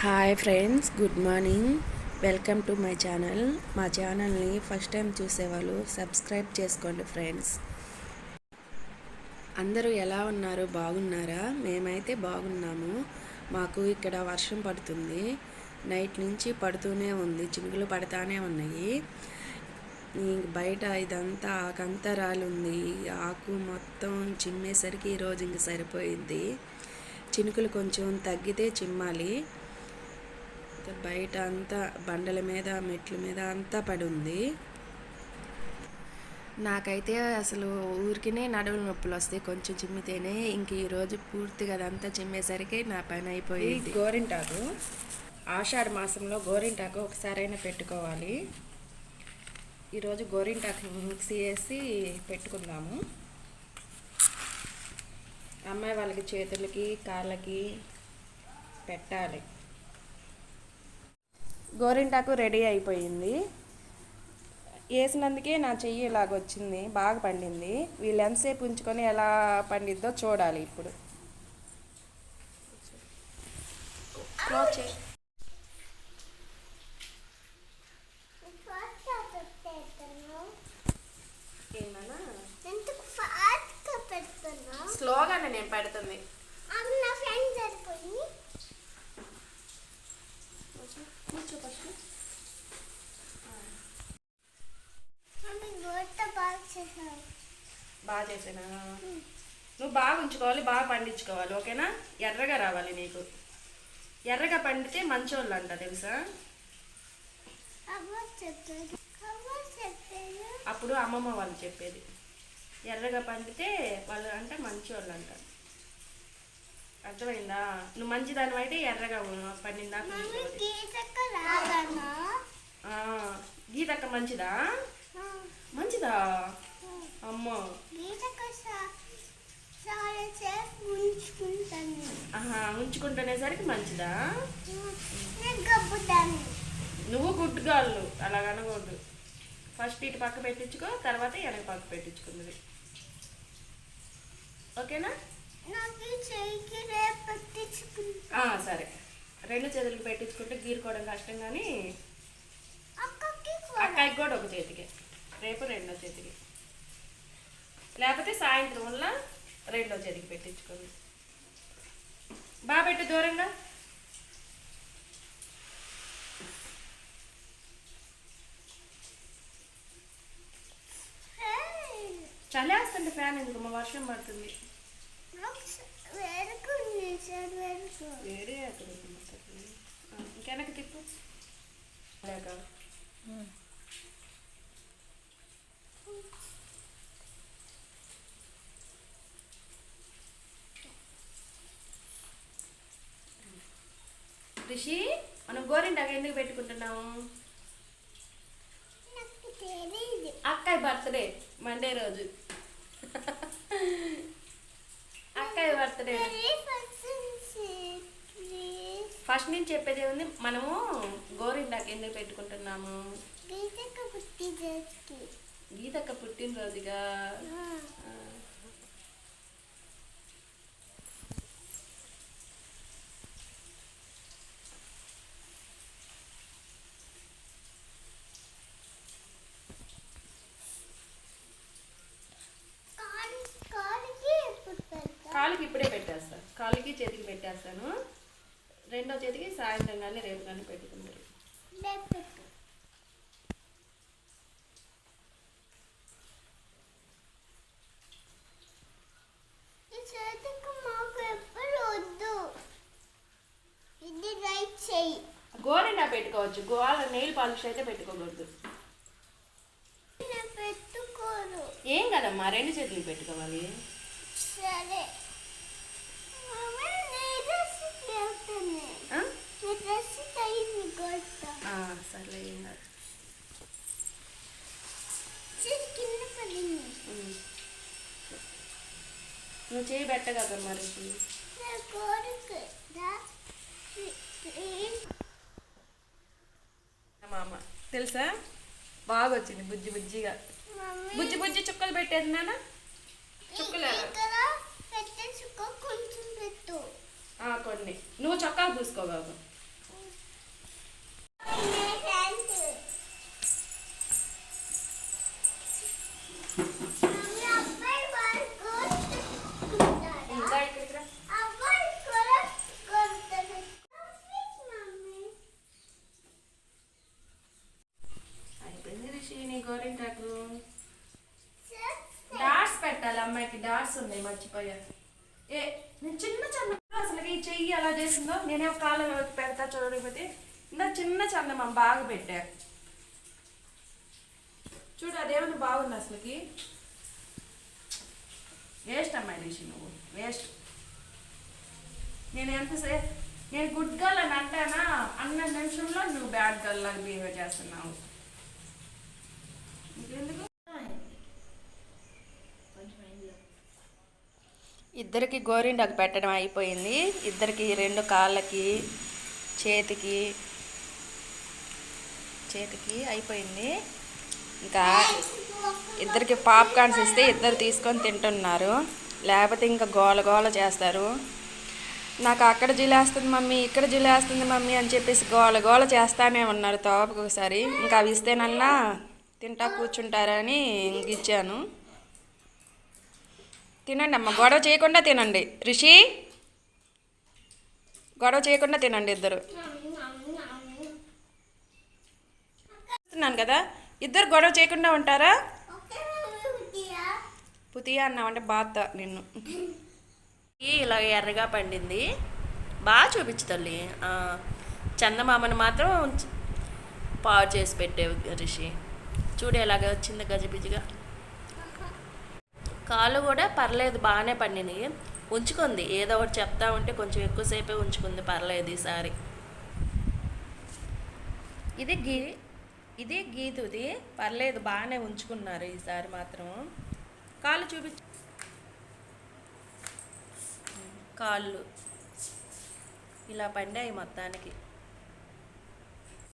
Hi friends good morning welcome to my channel మా ఛానల్ని first time చూసేవాళ్ళు subscribe చేసుకోండి ఫ్రెండ్స్ అందరూ ఎలా ఉన్నారు? బాగున్నారా? మేమైతే బాగున్నాము. మాకు ఇక్కడ వర్షం పడుతుంది. నైట్ నుంచి పడుతూనే ఉంది. చినుకులు పడతానే ఉన్నాయి. బయట ఇదంతా ఆకంతరాలు ఉంది ఆకు మొత్తం చిమ్మేసరికి ఈరోజు ఇంక సరిపోయింది. చినుకులు కొంచెం తగ్గితే చిమ్మాలి. బయట అంతా బండల మీద మెట్ల మీద అంతా పడి ఉంది నాకైతే అసలు ఊరికినే నడువుల నొప్పులు వస్తాయి. కొంచెం చిమ్మితేనే ఇంక ఈరోజు పూర్తిగా అదంతా చిమ్మేసరికి నా పని అయిపోయింది. గోరింటాకు. ఆషాఢ మాసంలో గోరింటాకు ఒకసారైనా పెట్టుకోవాలి. ఈరోజు గోరింటాకు మిక్సీ వేసి పెట్టుకుందాము. అమ్మాయి వాళ్ళకి చేతులకి కాళ్ళకి పెట్టాలి. గోరింటాకు రెడీ అయిపోయింది. వేసినందుకే నా చెయ్యి ఇలాగ వచ్చింది బాగా పండింది. వీళ్ళు ఎంతసేపు ఉంచుకొని ఎలా పండిద్దో చూడాలి ఇప్పుడు. స్లోగానే నేను పెడుతుంది అవి నా ఫ్రెండ్ సరిపోయి కూర్చో ఫస్ట్ బాగా బాగా చేసానా నువ్వు బాగా ఉంచుకోవాలి బాగా పండించుకోవాలి ఓకేనా? ఎర్రగా రావాలి నీకు. ఎర్రగా పండితే మంచోళ్ళు అంట తెలుసా? అప్పుడు అమ్మమ్మ వాళ్ళు చెప్పేది. ఎర్రగా పండితే వాళ్ళు అంటే మంచోళ్ళు అంటారు అర్థమైందా? నువ్వు మంచిదాని అయితే ఎర్రగా పండిందా? గీతక్క మంచిదా? మంచిదా? అమ్మో. ఉంచుకుంటునేసరికి మంచిదా? నువ్వు గుడ్ గాళ్ళు అలాగ అనకూడదు. ఫస్ట్ ఇటు పక్క పెట్టించుకో తర్వాత వెనక పక్క పెట్టించుకున్నది ఓకేనా? సరే. రెండు చేతులకు పెట్టించుకుంటే గీరుకోవడం కష్టం కానీ అక్కకి కూడా. ఒక చేతికి. రేపు రెండో చేతికి. లేకపోతే సాయంత్రం వల్ల రెండో చేతికి పెట్టించుకోండి. బాగా పెట్టు దూరంగా. చలేస్తుంది ఫ్యాన్ ఎందుకు? మా వర్షం పడుతుంది నాకు వేడుకుంది సార్ వేడుకో వేరే తిప్పు రిషి మనం గోరింటాకు ఎందుకు పెట్టుకుంటున్నాము? నాకు తెలియదు అక్కాయి బర్త్డే మండే రోజు. బర్త్డే ఫస్ట్ నుంచి చెప్పేది ఏముంది? మనము గోరింటాకు ఎందుకు పెట్టుకుంటున్నాము? గీతక్క పుట్టినరోజుగా ఆ, కాలు కాలుకి ఎప్పుడు పెడతా కాలుకి ఇప్పుడే పెట్టేస్తాను. కాలుకి చేతికి పెట్టేస్తాను. రెండో చేతికి సాయంత్రం కానీ రేపు కానీ పెట్టుకుంటారు. గోరింటా పెట్టుకోవచ్చు. గోవాల నెయిల్ పాలిష్ అయితే పెట్టుకోకూడదు. ఏం కదమ్మా? రెండు చేతులు పెట్టుకోవాలి. సరే. సర్లే ఏం కాదు కింద. నువ్వు చేయి పెట్టగలమ్మా రిషి నా కోరిక దా ప్లీజ్ మా అమ్మ తెలుసా? బాగా వచ్చింది. బుజ్జి బుజ్జిగా. బుజ్జి బుజ్జి చుక్కలు పెట్టేది నాన్న? చుక్కలు పెట్టు కొన్ని. నువ్వు చొక్కా పూసుకో బాబు. షార్ట్స్ ఉన్నాయి మర్చిపోయా. ఏ నేను చిన్న చందం అసలు ఈ చెయ్యి ఎలా చేసిందో నేనే ఒక కాలు పెడతా చూడకపోతే ఇంకా చిన్న చందమా బాగా పెట్టా. చూడు అదేమైనా బాగుంది అసలుకి? వేస్ట్ అమ్మాయి రిషి నువ్వు వేస్ట్. నేను ఎంతసేపు నేను గుడ్ గర్ల్ అని అంటానా? అన్న నిమిషంలో నువ్వు బ్యాడ్ గర్ల్ లాగా బిహేవ్ చేస్తున్నావు. ఇంకెందుకు? ఇద్దరికి గోరింటాకు పెట్టడం అయిపోయింది. ఇద్దరికి రెండు కాళ్ళకి చేతికి చేతికి అయిపోయింది. ఇంకా ఇద్దరికి పాప్కార్న్స్ ఇస్తే ఇద్దరు తీసుకొని తింటున్నారు. లేకపోతే ఇంకా గోల గోల చేస్తారు. నాకు అక్కడ జిలేస్తుంది మమ్మీ ఇక్కడ జిలేస్తుంది మమ్మీ అని చెప్పేసి గోల గోల చేస్తానే ఉన్నారు తోపకు ఒకసారి ఇంకా అవి ఇస్తేనన్నా తింటా కూర్చుంటారని ఇంక ఇచ్చాను. తినండి అమ్మ గొడవ చేయకుండా తినండి. రిషి గొడవ చేయకుండా తినండి ఇద్దరు. చూస్తున్నాను కదా ఇద్దరు గొడవ చేయకుండా ఉంటారా? పుతియా అన్నామంటే బాత నిన్ను. ఇలా ఎర్రగా పండింది. బాగా చూపించు తల్లి. చందమామను మాత్రం పాడు చేసి పెట్టేవి రిషి. చూడు ఎలాగ వచ్చింది గజిబిజిగా. కాళ్ళు కూడా పర్లేదు బాగానే పండినాయి. ఉంచుకుంది. ఏదో ఒకటి చెప్తా ఉంటే కొంచెం ఎక్కువసేపే ఉంచుకుంది. పర్లేదు ఈసారి. ఇది గీ ఇది గీతుది పర్లేదు బాగానే ఉంచుకున్నారు ఈసారి మాత్రం. కాళ్ళు చూపించు కాళ్ళు. ఇలా పండాయి మొత్తానికి.